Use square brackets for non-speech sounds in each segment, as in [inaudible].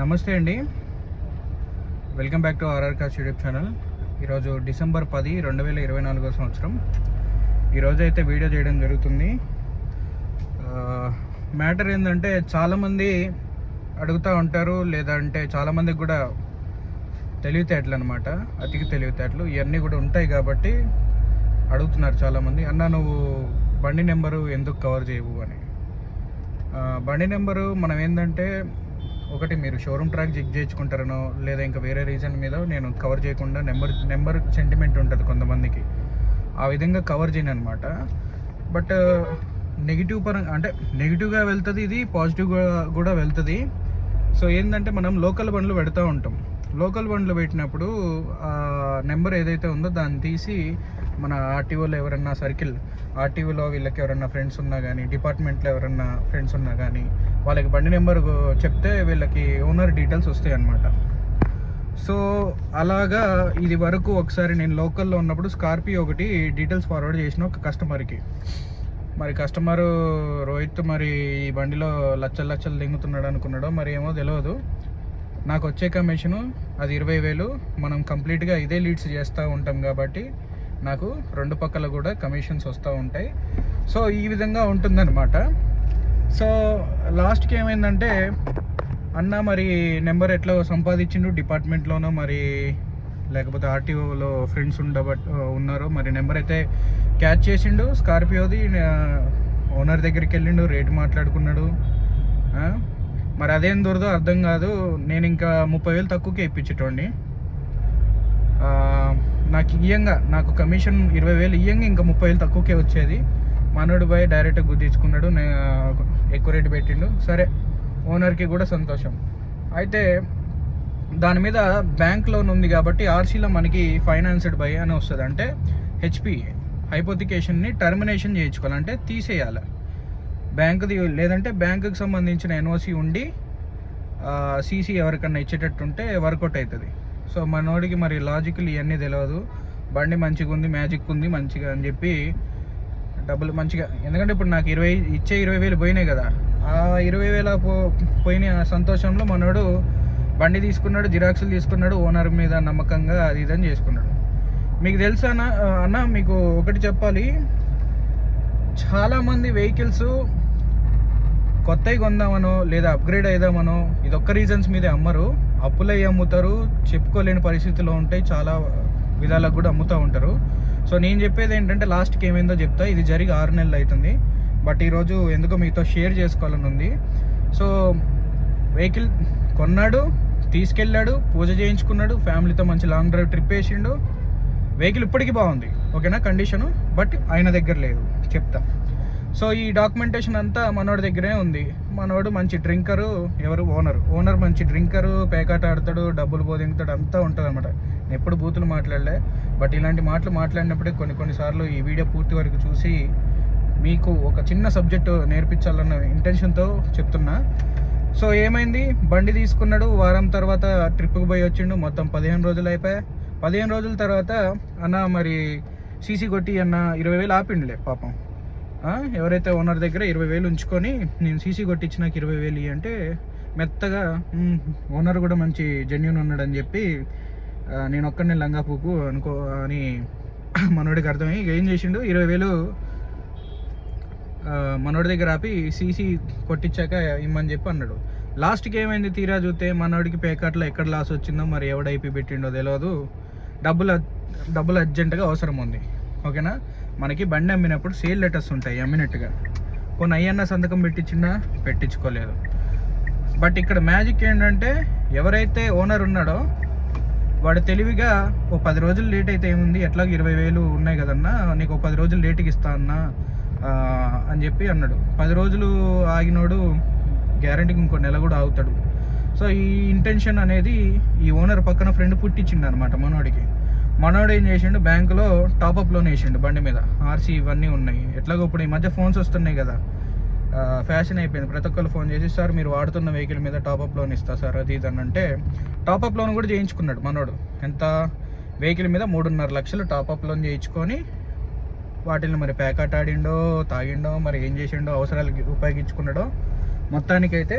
నమస్తే అండి. Welcome back to RR cast YouTube channel ఈరోజు డిసెంబర్ పది రెండు వేల ఇరవై నాలుగో సంవత్సరం. ఈరోజు అయితే వీడియో చేయడం జరుగుతుంది. మ్యాటర్ ఏంటంటే చాలామంది అడుగుతూ ఉంటారు లేదంటే చాలామందికి కూడా తెలివితేటలు అనమాట అతికి తెలివితేటలు. ఇవన్నీ కూడా ఉంటాయి కాబట్టి అడుగుతున్నారు చాలామంది. అన్న నువ్వు బండి నెంబరు ఎందుకు కవర్ చేయవు? అని. బండి నెంబరు మనం ఏంటంటే ఒకటి మీరు షోరూమ్ ట్రాక్ చెక్ చేయించుకుంటారనో లేదా ఇంకా వేరే రీజన్ మీద నేను కవర్ చేయకుండా నెంబర్ నెంబర్ సెంటిమెంట్ ఉంటుంది కొంతమందికి. ఆ విధంగా కవర్ చేయను అనమాట బట్ నెగిటివ్ పరంగా అంటే నెగిటివ్గా వెళ్తుంది ఇది పాజిటివ్గా కూడా వెళ్తుంది. సో ఏంటంటే మనం లోకల్ బండ్లు పెడతా ఉంటాం. లోకల్ బండ్లు పెట్టినప్పుడు నెంబర్ ఏదైతే ఉందో దాన్ని తీసి మన ఆర్టీఓలో ఎవరన్నా సర్కిల్ ఆర్టీఓలో వీళ్ళకి ఎవరన్నా ఫ్రెండ్స్ ఉన్నా కానీ డిపార్ట్మెంట్లో ఎవరన్నా ఫ్రెండ్స్ ఉన్నా కానీ వాళ్ళకి బండి నెంబర్ చెప్తే వీళ్ళకి ఓనర్ డీటెయిల్స్ వస్తాయి అన్నమాట సో అలాగా ఇది వరకు ఒకసారి నేను లోకల్లో ఉన్నప్పుడు స్కార్పియో ఒకటి డీటెయిల్స్ ఫార్వర్డ్ చేసిన ఒక కస్టమర్కి మరి కస్టమర్ రోహిత్ మరి ఈ బండిలో లచ్చలు లచ్చలు దింగుతున్నాడు అనుకున్నాడో మరి ఏమో తెలియదు నాకు వచ్చే కమిషను అది ఇరవై వేలు. మనం కంప్లీట్గా ఇదే లీడ్స్ చేస్తూ ఉంటాం కాబట్టి నాకు రెండు పక్కల కూడా కమిషన్స్ వస్తూ ఉంటాయి. సో ఈ విధంగా ఉంటుందన్నమాట. సో లాస్ట్కి ఏమైందంటే అన్న మరి నెంబర్ ఎట్లా సంపాదించిండు? డిపార్ట్మెంట్లోనో మరి లేకపోతే ఆర్టీఓలో ఫ్రెండ్స్ ఉండబట్ ఉన్నారో మరి నెంబర్ అయితే క్యాచ్ చేసిండు. స్కార్పియోది ఓనర్ దగ్గరికి వెళ్ళిండు రేటు మాట్లాడుకున్నాడు. మరి అదేం దొరదో అర్థం కాదు. నేను ఇంకా ముప్పై వేలు తక్కువకే ఇప్పించేటోడిని. నాకు ఇయ్యంగా నాకు కమిషన్ ఇరవై వేలు ఇయ్యంగా ఇంకా ముప్పై వేలు తక్కువకే వచ్చేది. మనోడు పోయి డైరెక్ట్గా గుద్దించుకున్నాడు ఎక్కువ రేటు పెట్టిండు. సరే ఓనర్కి కూడా సంతోషం. అయితే దాని మీద బ్యాంక్ లోన్ ఉంది కాబట్టి ఆర్సీలో మనకి ఫైనాన్స్డ్ బై అని వస్తుంది. అంటే హెచ్పి హైపోతికేషన్ని టర్మినేషన్ చేయించుకోవాలంటే తీసేయాలి. బ్యాంకుది లేదంటే బ్యాంకుకి సంబంధించిన ఎన్ఓసి ఉండి సీసీ ఎవరికన్నా ఇచ్చేటట్టుంటే వర్కౌట్ అవుతుంది. సో మనోడికి మరి లాజికల్ ఇవన్నీ తెలియదు బండి మంచిగా ఉంది మ్యాజిక్ ఉంది మంచిగా అని చెప్పి డబ్బులు మంచిగా ఎందుకంటే ఇప్పుడు నాకు ఇరవై ఇచ్చే ఇరవై వేలు పోయినాయి కదా. ఆ ఇరవై వేల పో పోయిన సంతోషంలో మనోడు బండి తీసుకున్నాడు జిరాక్సులు తీసుకున్నాడు ఓనర్ మీద నమ్మకంగా అది ఇదని చేసుకున్నాడు. మీకు తెలుసా అన్న అన్న మీకు ఒకటి చెప్పాలి. చాలామంది వెహికల్స్ కొత్తవి కొందామనో లేదా అప్గ్రేడ్ అయిదామనో ఇది ఒక్క రీజన్స్ మీదే అమ్మరు. అప్పులై అమ్ముతారు చెప్పుకోలేని పరిస్థితిలో ఉంటాయి చాలా విధాలకు కూడా అమ్ముతూ ఉంటారు. సో నేను చెప్పేది ఏంటంటే లాస్ట్కి ఏమైందో చెప్తా. ఇది జరిగి ఆరు నెలలు అవుతుంది. బట్ ఈరోజు ఎందుకో మీతో షేర్ చేసుకోవాలని ఉంది. సో వెహికల్ కొన్నాడు తీసుకెళ్ళాడు పూజ చేయించుకున్నాడు ఫ్యామిలీతో మంచి లాంగ్ డ్రైవ్ ట్రిప్ వేసిండు. వెహికల్ ఇప్పటికీ బాగుంది. ఓకేనా? కండిషను? బట్ ఆయన దగ్గర లేదు. చెప్తా. సో ఈ డాక్యుమెంటేషన్ అంతా మనోడి దగ్గరే ఉంది. మనోడు మంచి డ్రింకరు ఎవరు ఓనర్. ఓనర్ మంచి డ్రింకరు పేకాట ఆడతాడు డబ్బులు బోధింగుతాడు అంతా ఉంటుంది అనమాట నేను ఎప్పుడు బూతులు మాట్లాడలే బట్ ఇలాంటి మాటలు మాట్లాడినప్పుడే కొన్ని కొన్నిసార్లు ఈ వీడియో పూర్తి వరకు చూసి మీకు ఒక చిన్న సబ్జెక్టు నేర్పించాలన్న ఇంటెన్షన్తో చెప్తున్నా. సో ఏమైంది? బండి తీసుకున్నాడు వారం తర్వాత ట్రిప్కి పోయి వచ్చిండు మొత్తం పదిహేను రోజులు అయిపోయాయి పదిహేను రోజుల తర్వాత అన్న మరి సీసీ కొట్టి అన్న ఇరవై వేలు ఆపిండులే పాపం. ఎవరైతే ఓనర్ దగ్గర ఇరవై వేలు ఉంచుకొని నేను సీసీ కొట్టించి నాకు ఇరవై వేలు అంటే మెత్తగా ఓనర్ కూడా మంచి జెన్యున్ ఉన్నాడని చెప్పి నేను ఒక్కడిని లంగాపూకు అనుకో అని [clears throat] మనోడికి అర్థమై ఏం చేసిండు? ఇరవై వేలు మనోడి దగ్గర ఆపి సీసీ కొట్టించాక ఇమ్మని చెప్పి అన్నాడు. లాస్ట్కి ఏమైంది తీరా చూస్తే మనోడికి పేకాట్లో ఎక్కడ లాస్ వచ్చిందో మరి ఎవడ అయిపోయి పెట్టిండో తెలియదు డబ్బులు డబ్బులు అర్జెంటుగా అవసరం ఉంది. ఓకేనా? మనకి బండి అమ్మినప్పుడు సేల్ లెటర్స్ ఉంటాయి అమ్మినట్టుగా. కొన్ని అయ్యన్న సంతకం పెట్టించినా పెట్టించుకోలేదు. బట్ ఇక్కడ మ్యాజిక్ ఏంటంటే ఎవరైతే ఓనర్ ఉన్నాడో వాడు తెలివిగా ఓ పది రోజులు లేట్ అయితే ఏముంది ఎట్లాగో ఇరవై వేలు ఉన్నాయి కదన్నా నీకు ఓ పది రోజులు లేట్కి ఇస్తా అన్నా అని చెప్పి అన్నాడు. పది రోజులు ఆగినోడు గ్యారంటీకి ఇంకో నెల కూడా ఆగుతాడు. సో ఈ ఇంటెన్షన్ అనేది ఈ ఓనర్ పక్కన ఫ్రెండ్ పుట్టించిండు అనమాట మనోడికి. మనోడు ఏం చేసిండు? బ్యాంకులో టాపప్ లోన్ వేసిండు బండి మీద. ఆర్సీ ఇవన్నీ ఉన్నాయి. ఎట్లాగో ఇప్పుడు ఈ మధ్య ఫోన్స్ వస్తున్నాయి కదా. ఫ్యాషన్ అయిపోయింది. ప్రతి ఒక్కరు ఫోన్ చేసి సార్ మీరు వాడుతున్న వెహికల్ మీద టాపప్ లోన్ ఇస్తా సార్ అది ఇది అని అంటే టాపప్ లోన్ కూడా చేయించుకున్నాడు మనోడు. ఎంత? వెహికల్ మీద మూడున్నర లక్షలు టాపప్ లోన్ చేయించుకొని వాటిని మరి ప్యాకెట్ ఆడిండో తాగిండో మరి ఏం చేసిండో అవసరాలకి ఉపయోగించుకున్నాడో మొత్తానికైతే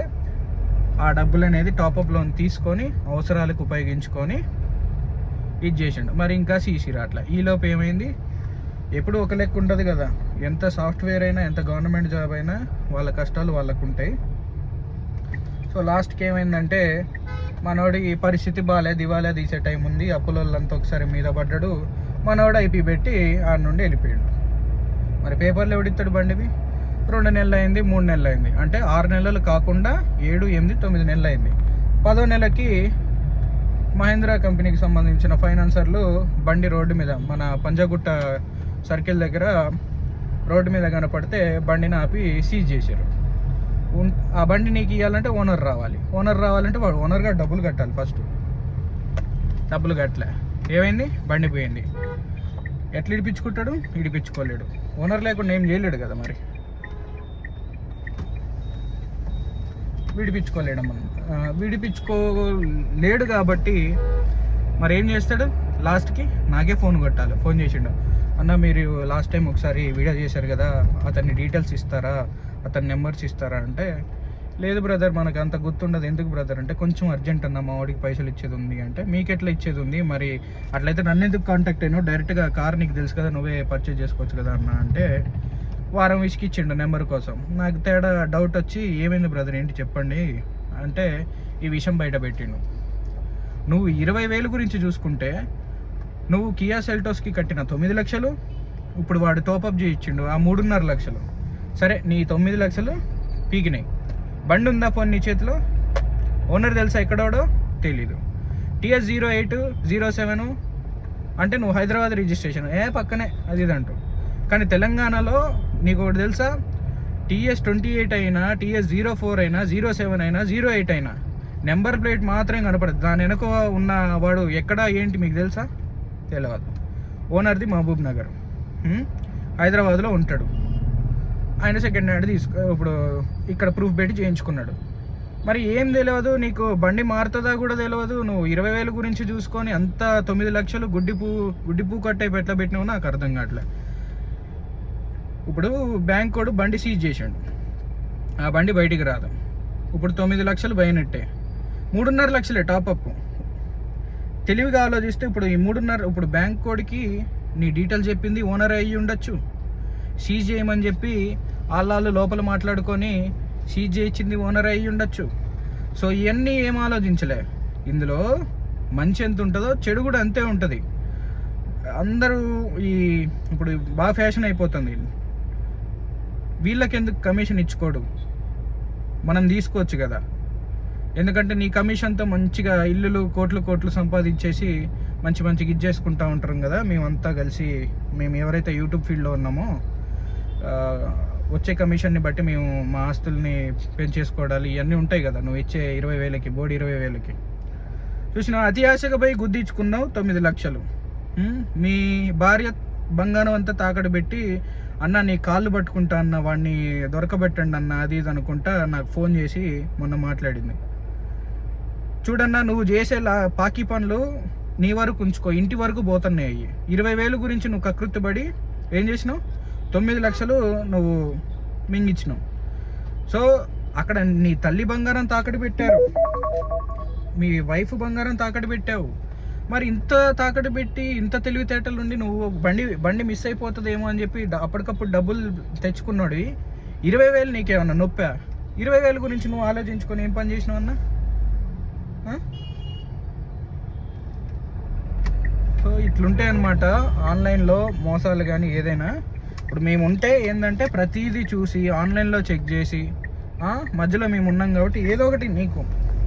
ఆ డబ్బులు అనేది టాపప్ లోన్ తీసుకొని అవసరాలకు ఉపయోగించుకొని ఇది చేసిండు. మరి ఇంకా సీసీ రాట్ల ఈలోపు ఏమైంది? ఎప్పుడు ఒక లెక్క ఉండదు కదా. ఎంత సాఫ్ట్వేర్ అయినా ఎంత గవర్నమెంట్ జాబ్ అయినా వాళ్ళ కష్టాలు వాళ్ళకు ఉంటాయి సో లాస్ట్కి ఏమైందంటే మనోడి పరిస్థితి బాగాలే దివాలే తీసే టైం ఉంది. అప్పులంతా ఒకసారి మీద పడ్డాడు. మనోడు ఐపీ పెట్టి ఆడ నుండి వెళ్ళిపోయాడు. మరి పేపర్లు ఎవడిస్తాడు బండివి? రెండు నెలలు అయింది మూడు నెలలు అయింది అంటే ఆరు నెలలు కాకుండా ఏడు ఎనిమిది తొమ్మిది నెలలు అయింది పదో నెలకి మహేంద్ర కంపెనీకి సంబంధించిన ఫైనాన్సర్లు బండి రోడ్డు మీద మన పంజాగుట్ట సర్కిల్ దగ్గర రోడ్డు మీద కనపడితే బండిని ఆపి సీజ్ చేశారు. ఆ బండి నీకు ఇవ్వాలంటే ఓనర్ రావాలి. ఓనర్ రావాలంటే వాడు ఓనర్గా డబ్బులు కట్టాలి ఫస్ట్ డబ్బులు కట్టలే. ఏమైంది? బండి పోయింది. ఎట్లా ఇడిపించుకుంటాడు? ఇడిపించుకోలేడు. ఓనర్ లేకుండా ఏం చేయలేడు కదా మరి. విడిపించుకోలేడు మనం విడిపించుకోలేడు కాబట్టి మరి ఏం చేస్తాడు? లాస్ట్కి నాకే ఫోన్ కొట్టాలి. ఫోన్ చేసిండు. అన్న మీరు లాస్ట్ టైం ఒకసారి వీడియో చేశారు కదా అతన్ని డీటెయిల్స్ ఇస్తారా? అతని నెంబర్స్ ఇస్తారా? అంటే లేదు బ్రదర్ మనకు అంత గుర్తుండదు. ఎందుకు బ్రదర్? అంటే కొంచెం అర్జెంట్ అన్న మా వాడికి పైసలు ఇచ్చేది ఉంది. అంటే మీకు ఎట్లా ఇచ్చేది ఉంది? మరి అట్లయితే నన్ను ఎందుకు కాంటాక్ట్ అయినా డైరెక్ట్గా కార్ నీకు తెలుసు కదా నువ్వే పర్చేజ్ చేసుకోవచ్చు కదా అన్న. అంటే వారం విసికి ఇచ్చిండు నెంబర్ కోసం. నాకు తేడా డౌట్ వచ్చి ఏమైంది బ్రదర్? ఏంటి? చెప్పండి. అంటే ఈ విషయం బయట పెట్టిండు. నువ్వు ఇరవై వేలు గురించి చూసుకుంటే నువ్వు కియా సెల్టోస్కి కట్టిన తొమ్మిది లక్షలు ఇప్పుడు వాడు టోపప్ చేయించిండు ఆ మూడున్నర లక్షలు. సరే నీ తొమ్మిది లక్షలు పీకినాయి. బండి ఉందా ఫోన్ నీ చేతిలో? ఓనర్ తెలుసా ఎక్కడోడో? తెలీదు. TS zero eight zero seven అంటే నువ్వు హైదరాబాద్ రిజిస్ట్రేషన్. ఏ పక్కనే అది ఇది కానీ తెలంగాణలో నీకు ఒకటి తెలుసా? టీఎస్ ట్వంటీ ఎయిట్ అయినా టీఎస్ జీరో ఫోర్ అయినా జీరో సెవెన్ అయినా జీరో ఎయిట్ అయినా. నెంబర్ ప్లేట్ మాత్రమే కనపడదు. దాని వెనక ఉన్న వాడు ఎక్కడ ఏంటి మీకు తెలుసా? తెలియదు ఓనర్ది మహబూబ్ నగర్. హైదరాబాద్లో ఉంటాడు. ఆయన సెకండ్ హ్యాండ్ తీసుకు ఇప్పుడు ఇక్కడ ప్రూఫ్ పెట్టి చేయించుకున్నాడు. మరి ఏం తెలియదు నీకు? బండి మారుతుందా కూడా తెలియదు నువ్వు ఇరవై వేలు గురించి చూసుకొని అంత తొమ్మిది లక్షలు గుడ్డి పూ గుడ్డి పూ కట్టే ఎట్లా పెట్టినావు నాకు అర్థం కావట్లేదు ఇప్పుడు బ్యాంక్ కోడ్ బండి సీజ్ చేసాడు. ఆ బండి బయటికి రాదు. ఇప్పుడు తొమ్మిది లక్షలు పోయినట్టే. మూడున్నర లక్షలే టాపప్ తెలివిగా ఆలోచిస్తే ఇప్పుడు ఈ మూడున్నర ఇప్పుడు బ్యాంక్ కోడ్కి నీ డీటెయిల్ చెప్పింది ఓనర్ అయ్యి ఉండొచ్చు. సీజ్ చేయమని చెప్పి వాళ్ళు లోపల మాట్లాడుకొని సీజ్ చేయించింది ఓనర్ అయ్యి ఉండొచ్చు. సో ఇవన్నీ ఏం ఆలోచించలే. ఇందులో మంచి ఎంత ఉంటుందో చెడు కూడా అంతే ఉంటుంది. అందరూ ఈ ఇప్పుడు బాగా ఫ్యాషన్ అయిపోతుంది. వీళ్ళకెందుకు కమిషన్ ఇచ్చుకోడు? మనం తీసుకోవచ్చు కదా. ఎందుకంటే నీ కమిషన్తో మంచిగా ఇల్లులు కోట్లు కోట్లు సంపాదించేసి మంచి మంచిగా ఇది చేసుకుంటా ఉంటాం కదా. మేమంతా కలిసి మేము ఎవరైతే యూట్యూబ్ ఫీల్డ్లో ఉన్నామో వచ్చే కమిషన్ని బట్టి మేము మా ఆస్తుల్ని పెంచేసుకోవడాలు ఇవన్నీ ఉంటాయి కదా. నువ్వు ఇచ్చే ఇరవై వేలకి బోర్డు ఇరవై వేలకి. చూసిన అతి ఆశగా పోయి గుద్దించుకున్నావు తొమ్మిది లక్షలు. మీ భార్య బంగారం అంతా తాకట్టు పెట్టి అన్న నీ కాళ్ళు పట్టుకుంటా అన్న వాడిని దొరకబెట్టండి అన్న అది ఇది అనుకుంటా నాకు ఫోన్ చేసి మొన్న మాట్లాడింది. చూడన్నా నువ్వు చేసే లా పాకి పనులు నీ వరకు ఉంచుకో ఇంటి వరకు పోతున్నాయి. అయ్యి ఇరవై వేలు గురించి నువ్వు కకృతిపడి ఏం చేసినావు? తొమ్మిది లక్షలు నువ్వు మింగిచ్చినావు. సో అక్కడ నీ తల్లి బంగారం తాకట్టు పెట్టారు. మీ వైఫ్ బంగారం తాకట్టు పెట్టావు. మరి ఇంత తాకట్టు పెట్టి ఇంత తెలివితేటలు ఉండి నువ్వు బండి బండి మిస్ అయిపోతుందేమో అని చెప్పి అప్పటికప్పుడు డబ్బులు తెచ్చుకున్నాడు. ఇరవై వేలు నీకేమన్నా నొప్పా? ఇరవై వేలు గురించి నువ్వు ఆలోచించుకొని ఏం పని చేసినావన్నా సో ఇట్లుంటాయి అనమాట ఆన్లైన్లో మోసాలు కానీ ఏదైనా ఇప్పుడు మేము ఉంటే ఏంటంటే ప్రతిదీ చూసి ఆన్లైన్లో చెక్ చేసి మధ్యలో మేము ఉన్నాం కాబట్టి ఏదో ఒకటి నీకు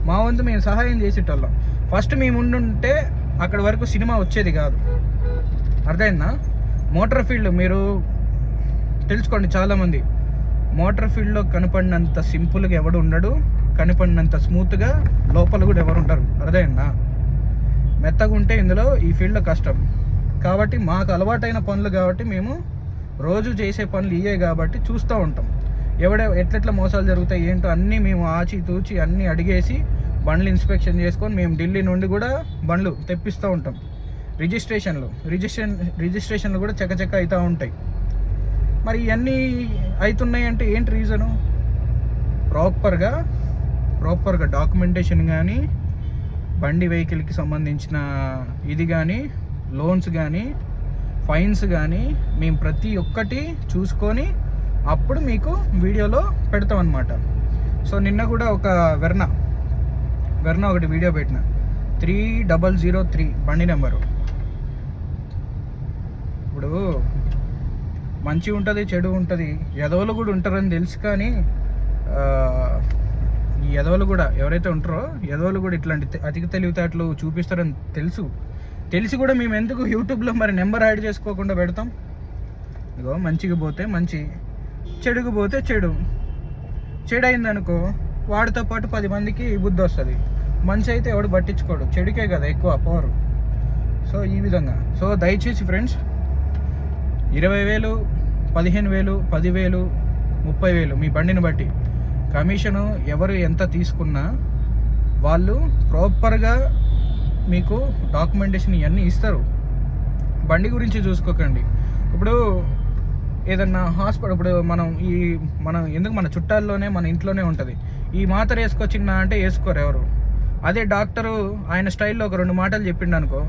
మా వంతు మేము సహాయం చేసేటోళ్ళం. ఫస్ట్ మేము ఉండుంటే అక్కడి వరకు సినిమా వచ్చేది కాదు. అర్థమైందా? మోటార్ ఫీల్డ్ మీరు తెలుసుకోండి చాలామంది. మోటార్ ఫీల్డ్లో కనపడినంత సింపుల్గా ఎవడు ఉండడు కనపడినంత స్మూత్గా లోపల కూడా ఎవరు ఉంటారు. అర్థమైందా? మెత్తగా ఉంటే ఇందులో ఈ ఫీల్డ్లో కష్టం. కాబట్టి మాకు అలవాటైన పనులు కాబట్టి మేము రోజు చేసే పనులు ఇవే కాబట్టి చూస్తూ ఉంటాం. ఎవడ ఎట్లెట్ల మోసాలు జరుగుతాయి ఏంటో అన్నీ మేము ఆచి తూచి అన్నీ అడిగేసి బండ్లు ఇన్స్పెక్షన్ చేసుకొని మేము ఢిల్లీ నుండి కూడా బండ్లు తెప్పిస్తూ ఉంటాం. రిజిస్ట్రేషన్లు. రిజిస్ట్రేషన్ రిజిస్ట్రేషన్లు కూడా చకచక అవుతూ ఉంటాయి. మరి ఇవన్నీ అవుతున్నాయి అంటే ఏంటి రీజను? ప్రాపర్గా ప్రాపర్గా డాక్యుమెంటేషన్ కానీ బండి వెహికల్కి సంబంధించిన ఇది కానీ లోన్స్ కానీ ఫైన్స్ కానీ మేము ప్రతి ఒక్కటి చూసుకొని అప్పుడు మీకు వీడియోలో పెడతాం అనమాట సో నిన్న కూడా ఒక వెర్నా వెర్నా ఒకటి వీడియో పెట్టిన. త్రీ డబల్ జీరో త్రీ బండి నెంబరు. ఇప్పుడు మంచి ఉంటుంది చెడు ఉంటుంది ఎదవలు కూడా ఉంటారని తెలుసు కానీ ఈ ఎదవలు కూడా ఎవరైతే ఉంటారో ఎదవలు కూడా ఇట్లాంటి అతికి అధిక తెలివితేటలు చూపిస్తారని తెలుసు. తెలిసి కూడా మేము ఎందుకు యూట్యూబ్లో మరి నెంబర్ యాడ్ చేసుకోకుండా పెడతాం? ఇగో మంచిగా పోతే మంచి చెడుకు పోతే చెడు. చెడు అయిందనుకో వాడితో పాటు పది మందికి బుద్ధి వస్తుంది. మంచి అయితే ఎవడు పట్టించుకోడు. చెడుకే కదా ఎక్కువ పవర్ సో ఈ విధంగా. సో దయచేసి ఫ్రెండ్స్ ఇరవై వేలు పదిహేను వేలు పదివేలు ముప్పై వేలు మీ బండిని బట్టి కమిషను ఎవరు ఎంత తీసుకున్నా వాళ్ళు ప్రాపర్గా మీకు డాక్యుమెంటేషన్ ఇవన్నీ ఇస్తారు. బండి గురించి చూసుకోకండి. ఇప్పుడు ఏదన్నా హాస్పిటల్ ఇప్పుడు మనం ఈ మనం ఎందుకు మన చుట్టాల్లోనే మన ఇంట్లోనే ఉంటుంది. ఈ మాత్ర వేసుకొచ్చిందా అంటే వేసుకోరు ఎవరు. అదే డాక్టరు ఆయన స్టైల్లో ఒక రెండు మాటలు చెప్పిండు అనుకో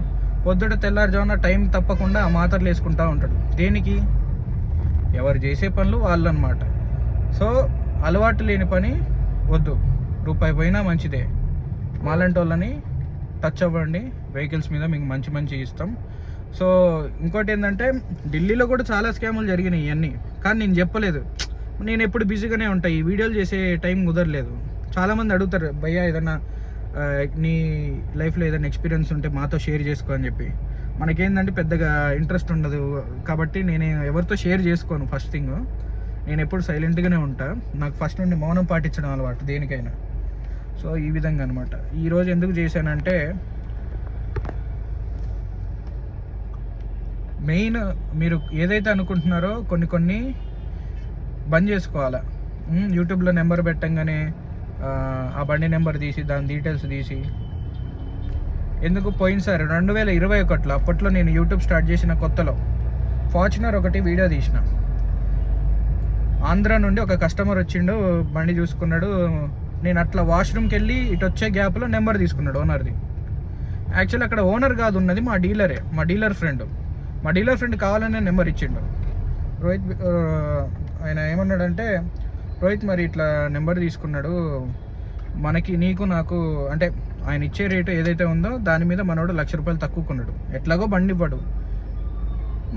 పొద్దుట తెల్లారుజామున టైం తప్పకుండా ఆ మాత్రలు వేసుకుంటా ఉంటాడు. దేనికి? ఎవరు చేసే పనులు వాళ్ళు అనమాట సో అలవాటు లేని పని వద్దు. రూపాయి పోయినా మంచిదే. మాలాంటి వాళ్ళని టచ్ అవ్వండి. వెహికల్స్ మీద మీకు మంచి మంచి ఇస్తాం. సో ఇంకోటి ఏంటంటే ఢిల్లీలో కూడా చాలా స్కాములు జరిగినాయి ఇవన్నీ కానీ నేను చెప్పలేదు. నేను ఎప్పుడు బిజీగానే ఉంటాయి ఈ వీడియోలు చేసే టైం కుదరలేదు. చాలామంది అడుగుతారు భయ్యా ఏదన్నా నీ లైఫ్లో ఏదైనా ఎక్స్పీరియన్స్ ఉంటే మాతో షేర్ చేసుకో అని చెప్పి. మనకేందంటే పెద్దగా ఇంట్రెస్ట్ ఉండదు. కాబట్టి నేను ఎవరితో షేర్ చేసుకోను ఫస్ట్ థింగ్. నేను ఎప్పుడు సైలెంట్గానే ఉంటా. నాకు ఫస్ట్ నుండి మౌనం పాటించడం అలవాటు దేనికైనా. సో ఈ విధంగా అనమాట ఈరోజు ఎందుకు చేశానంటే మెయిన్ మీరు ఏదైతే అనుకుంటున్నారో కొన్ని కొన్ని బంద్ చేసుకోవాలా. యూట్యూబ్లో నెంబర్ పెట్టంగానే ఆ, ఆ బండి నెంబర్ తీసి దాని డీటెయిల్స్ తీసి. ఎందుకు పోయినసారి రెండు వేల ఇరవై ఒకటిలో అప్పట్లో నేను యూట్యూబ్ స్టార్ట్ చేసిన కొత్తలో ఫార్చునర్ ఒకటి వీడియో తీసిన. ఆంధ్ర నుండి ఒక కస్టమర్ వచ్చిండు బండి చూసుకున్నాడు. నేను అట్లా వాష్రూమ్కి వెళ్ళి ఇటు వచ్చే గ్యాప్లో నెంబర్ తీసుకున్నాడు ఓనర్ది. యాక్చువల్లీ అక్కడ ఓనర్ కాదు ఉన్నది మా డీలరే మా డీలర్ ఫ్రెండ్. మా డీలర్ ఫ్రెండ్ కావాలనే నెంబర్ ఇచ్చిండు. రోహిత్ ఆయన ఏమన్నాడంటే రోహిత్ మరి ఇట్లా నెంబర్ తీసుకున్నాడు. మనకి నీకు నాకు అంటే ఆయన ఇచ్చే రేటు ఏదైతే ఉందో దాని మీద మనోడు లక్ష రూపాయలు తక్కువకున్నాడు ఎట్లాగో బండి ఇవ్వడు.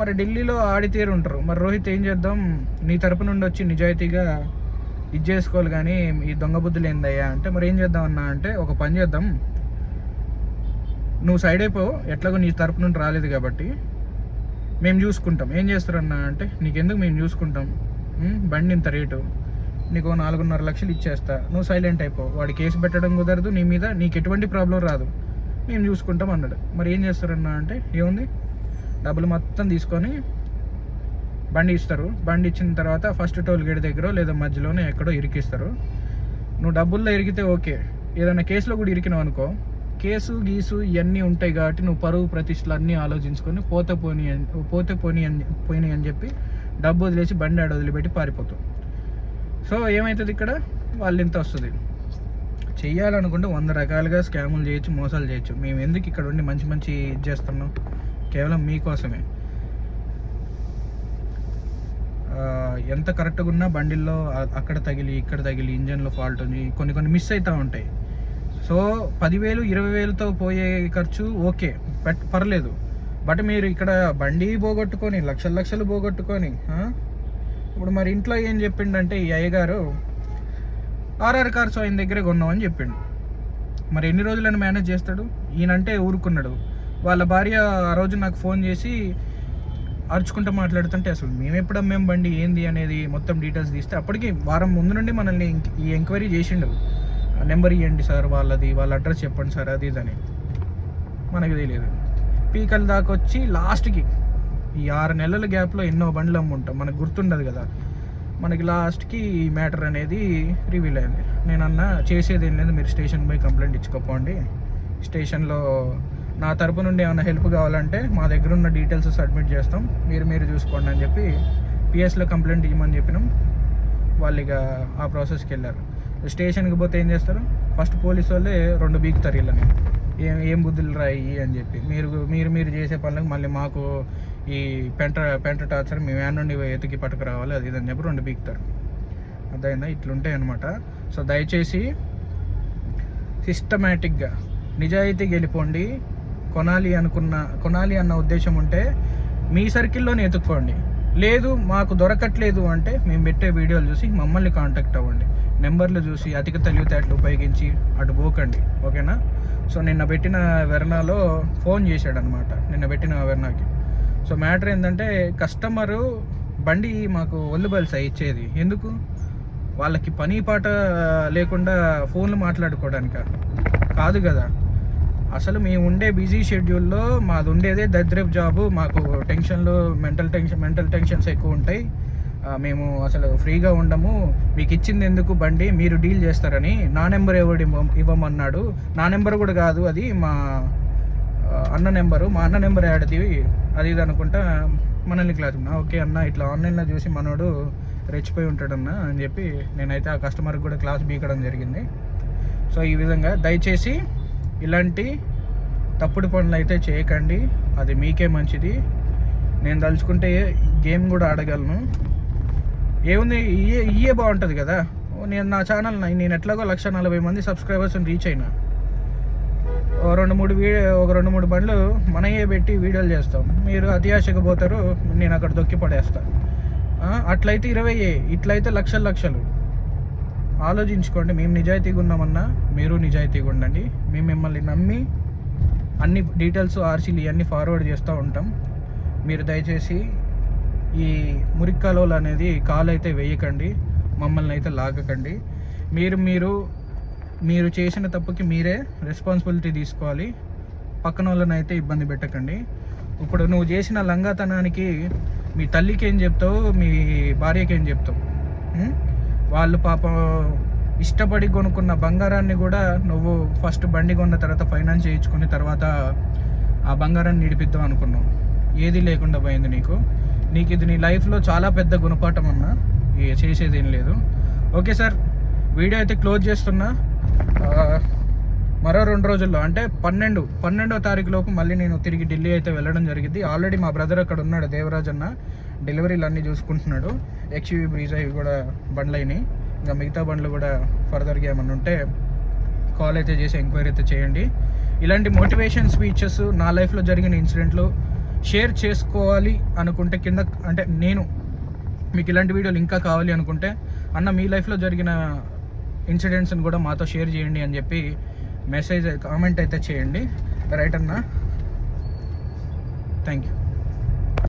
మరి ఢిల్లీలో ఆడితేరు ఉంటారు. మరి రోహిత్ ఏం చేద్దాం? నీ తరపు నుండి వచ్చి నిజాయితీగా ఇది చేసుకోవాలి కానీ ఈ దొంగ బుద్ధులు ఏందయ్యా అంటే మరి ఏం చేద్దాం అన్నా అంటే ఒక పని చేద్దాం. నువ్వు సైడ్ అయిపోవు ఎట్లాగో నీ తరపు నుండి రాలేదు కాబట్టి మేము చూసుకుంటాం. ఏం చేస్తారన్నా అంటే నీకెందుకు మేము చూసుకుంటాం? బండి ఇంత రేటు. నీకు ఓ నాలుగున్నర లక్షలు ఇచ్చేస్తా. నువ్వు సైలెంట్ అయిపో. వాడి కేసు పెట్టడం కుదరదు నీ మీద. నీకు ఎటువంటి ప్రాబ్లం రాదు. మేము చూసుకుంటాం అన్నాడు. మరి ఏం చేస్తారన్నా అంటే ఏముంది? డబ్బులు మొత్తం తీసుకొని బండి ఇస్తారు. బండి ఇచ్చిన తర్వాత ఫస్ట్ టోల్ గేట్ దగ్గర లేదా మధ్యలోనే ఎక్కడో ఇరికిస్తారు. నువ్వు డబ్బుల్లో ఇరికితే ఓకే. ఏదైనా కేసులో కూడా ఇరికినావు అనుకో కేసు గీసు ఇవన్నీ ఉంటాయి కాబట్టి నువ్వు పరువు ప్రతిష్టలు అన్నీ ఆలోచించుకొని పోతే పోని అని పోతే పోని అని పోయినాయి అని చెప్పి డబ్బు వదిలేసి బండి ఆడ వదిలిపెట్టి పారిపోతావు. సో ఏమవుతుంది ఇక్కడ? వాళ్ళు ఇంత వస్తుంది. చెయ్యాలనుకుంటే వంద రకాలుగా స్కాములు చేయొచ్చు మోసాలు చేయొచ్చు. మేము ఎందుకు ఇక్కడ ఉండి మంచి మంచి ఇది చేస్తున్నాం? కేవలం మీకోసమే. ఎంత కరెక్ట్గా ఉన్నా బండిల్లో అక్కడ తగిలి ఇక్కడ తగిలి ఇంజన్లో ఫాల్ట్ ఉంది. కొన్ని కొన్ని మిస్ అవుతూ ఉంటాయి. సో పదివేలు ఇరవై వేలతో పోయే ఖర్చు ఓకే. బట్ పర్లేదు. బట్ మీరు ఇక్కడ బండి పోగొట్టుకొని లక్షలు లక్షలు పోగొట్టుకొని ఇప్పుడు మరి ఇంట్లో ఏం చెప్పిండంటే ఈ అయ్యగారు ఆర్ఆర్ కార్స్ ఆయన దగ్గరే కొన్నామని చెప్పిండు. మరి ఎన్ని రోజులను మేనేజ్ చేస్తాడు? ఈయనంటే ఊరుకున్నాడు. వాళ్ళ భార్య ఆ రోజు నాకు ఫోన్ చేసి అరుచుకుంటూ మాట్లాడుతుంటే అసలు మేము ఎప్పుడు అమ్మేం బండి? ఏంది? అనేది మొత్తం డీటెయిల్స్ తీస్తే అప్పటికి వారం ముందు నుండి మనల్ని ఈ ఎంక్వైరీ చేసిండు. నెంబర్ ఇవ్వండి సార్ వాళ్ళది వాళ్ళ అడ్రస్ చెప్పండి సార్ అది ఇదని మనకి తెలియదు పీకల దాకా వచ్చి లాస్ట్కి ఈ ఆరు నెలల గ్యాప్లో ఎన్నో బండ్లు అమ్ముంటాం. మనకు గుర్తుండదు కదా. మనకి లాస్ట్కి ఈ మ్యాటర్ అనేది రివీల్ అయింది. నేను చేసేది ఏం లేదు మీరు స్టేషన్ పోయి కంప్లైంట్ ఇచ్చుకోపోండి. స్టేషన్లో నా తరపు నుండి ఏమైనా హెల్ప్ కావాలంటే మా దగ్గర ఉన్న డీటెయిల్స్ సబ్మిట్ చేస్తాం. మీరు మీరు చూసుకోండి అని చెప్పి పిఎస్లో కంప్లైంట్ ఇవ్వమని చెప్పినాం. వాళ్ళు ఇక ఆ ప్రాసెస్కి వెళ్ళారు. స్టేషన్కి పోతే ఏం చేస్తారు? ఫస్ట్ పోలీసు వాళ్ళే రెండు బీకుతారు వీళ్ళని ఏం ఏం బుద్ధులు రాయి అని చెప్పి. మీరు మీరు మీరు చేసే పనులకు మళ్ళీ మాకు ఈ పెంట పెంట టార్చర్ మేము వ్యాన్ నుండి ఎతికి పట్టుకురావాలి అది ఇది అని చెప్పి రెండు బీకుతారు. అదైనా ఇట్లుంటాయి అనమాట సో దయచేసి సిస్టమేటిక్గా నిజాయితీ గెలిపోండి కొనాలి అనుకున్న కొనాలి అన్న ఉద్దేశం ఉంటే మీ సర్కిల్లోనే ఎత్తుక్కోండి. లేదు మాకు దొరకట్లేదు అంటే మేము పెట్టే వీడియోలు చూసి మమ్మల్ని కాంటాక్ట్ అవ్వండి. నెంబర్లు చూసి అధిక తెలివితేటలు ఉపయోగించి అటు పోకండి ఓకేనా? సో నిన్న పెట్టిన వెర్నాలో ఫోన్ చేశాడనమాట నిన్న పెట్టిన వెర్నాకి. సో మ్యాటర్ ఏంటంటే కస్టమరు బండి మాకు ఒళ్ళు బలిసా ఇచ్చేది. ఎందుకు? వాళ్ళకి పని పాట లేకుండా ఫోన్లు మాట్లాడుకోవడానిక? కాదు కదా. అసలు మేము ఉండే బిజీ షెడ్యూల్లో మాది ఉండేదే దద్రేప్ జాబు మాకు టెన్షన్లు మెంటల్ టెన్షన్ మెంటల్ టెన్షన్స్ ఎక్కువ ఉంటాయి. మేము అసలు ఫ్రీగా ఉండము. మీకు ఇచ్చింది ఎందుకు బండి? మీరు డీల్ చేస్తారని నా నెంబర్ ఎవరి ఇవ్వమన్నాడు. నా నెంబర్ కూడా కాదు అది మా అన్న నెంబరు. మా అన్న నెంబర్ యాడది అది ఇది అనుకుంటా మనల్ని క్లాస్ ఓకే అన్న ఇట్లా ఆన్లైన్లో చూసి మనోడు రెచ్చిపోయి ఉంటాడన్న అని చెప్పి నేనైతే ఆ కస్టమర్కి కూడా క్లాస్ బీకడం జరిగింది. సో ఈ విధంగా దయచేసి ఇలాంటి తప్పుడు పనులు అయితే చేయకండి. అది మీకే మంచిది. నేను తలుచుకుంటే గేమ్ కూడా ఆడగలను. ఏముంది? ఇయే ఇయే బాగుంటుంది కదా. ఓ నేను నా ఛానల్ నేను ఎట్లాగో లక్ష నలభై మంది సబ్స్క్రైబర్స్ని రీచ్ అయినా. ఓ రెండు మూడు వీడియో ఒక రెండు మూడు బండ్లు మనయే పెట్టి వీడియోలు చేస్తాం. మీరు అత్యాశకు పోతారు నేను అక్కడ దొక్కి పడేస్తాను అట్లయితే ఇరవై ఇట్లయితే లక్షలు లక్షలు. ఆలోచించుకోండి మేము నిజాయితీగా ఉన్నామన్నా మీరు నిజాయితీగా ఉండండి. మేము మిమ్మల్ని నమ్మి అన్ని డీటెయిల్స్ ఆర్సీలు ఇవన్నీ ఫార్వర్డ్ చేస్తూ ఉంటాం. మీరు దయచేసి ఈ మురిక్కాలోలు అనేది కాలు అయితే వేయకండి మమ్మల్ని అయితే లాగకండి. మీరు మీరు మీరు చేసిన తప్పుకి మీరే రెస్పాన్సిబిలిటీ తీసుకోవాలి. పక్కన వాళ్ళని అయితే ఇబ్బంది పెట్టకండి. ఇప్పుడు నువ్వు చేసిన లంగాతనానికి మీ తల్లికి ఏం చెప్తావు మీ భార్యకి ఏం చెప్తావు? వాళ్ళు పాపం ఇష్టపడి కొనుక్కున్న బంగారాన్ని కూడా నువ్వు ఫస్ట్ బండి కొన్న తర్వాత ఫైనాన్స్ చేయించుకుని తర్వాత ఆ బంగారాన్ని నిడిపిద్దాం అనుకున్నావు. ఏది లేకుండా పోయింది నీకు. నీకు ఇది నీ లైఫ్లో చాలా పెద్ద గుణపాఠం అన్నా. చేసేది ఏం లేదు. ఓకే సార్ వీడియో అయితే క్లోజ్ చేస్తున్నా. మరో రెండు రోజుల్లో అంటే పన్నెండు పన్నెండో తారీఖు లోపు మళ్ళీ నేను తిరిగి ఢిల్లీ అయితే వెళ్ళడం జరిగింది. ఆల్రెడీ మా బ్రదర్ అక్కడ ఉన్నాడు దేవరాజ్ అన్న. డెలివరీలు అన్నీ చూసుకుంటున్నాడు. ఎక్స్యూవీ బ్రీజ్ అవి కూడా బండ్లు అయినాయి. ఇంకా మిగతా బండ్లు కూడా ఫర్దర్గా ఏమన్నా ఉంటే కాల్ అయితే చేసి ఎంక్వైరీ అయితే చేయండి. ఇలాంటి మోటివేషన్ స్పీచెస్ నా లైఫ్లో జరిగిన ఇన్సిడెంట్లు షేర్ చేసుకోవాలి అనుకుంటే కింద అంటే నేను మీకు ఇలాంటి వీడియోలు ఇంకా కావాలి అనుకుంటే అన్న మీ లైఫ్లో జరిగిన ఇన్సిడెంట్స్ని కూడా మాతో షేర్ చేయండి అని చెప్పి మెసేజ్ కామెంట్ అయితే చేయండి. రైట్ అన్న? Thank you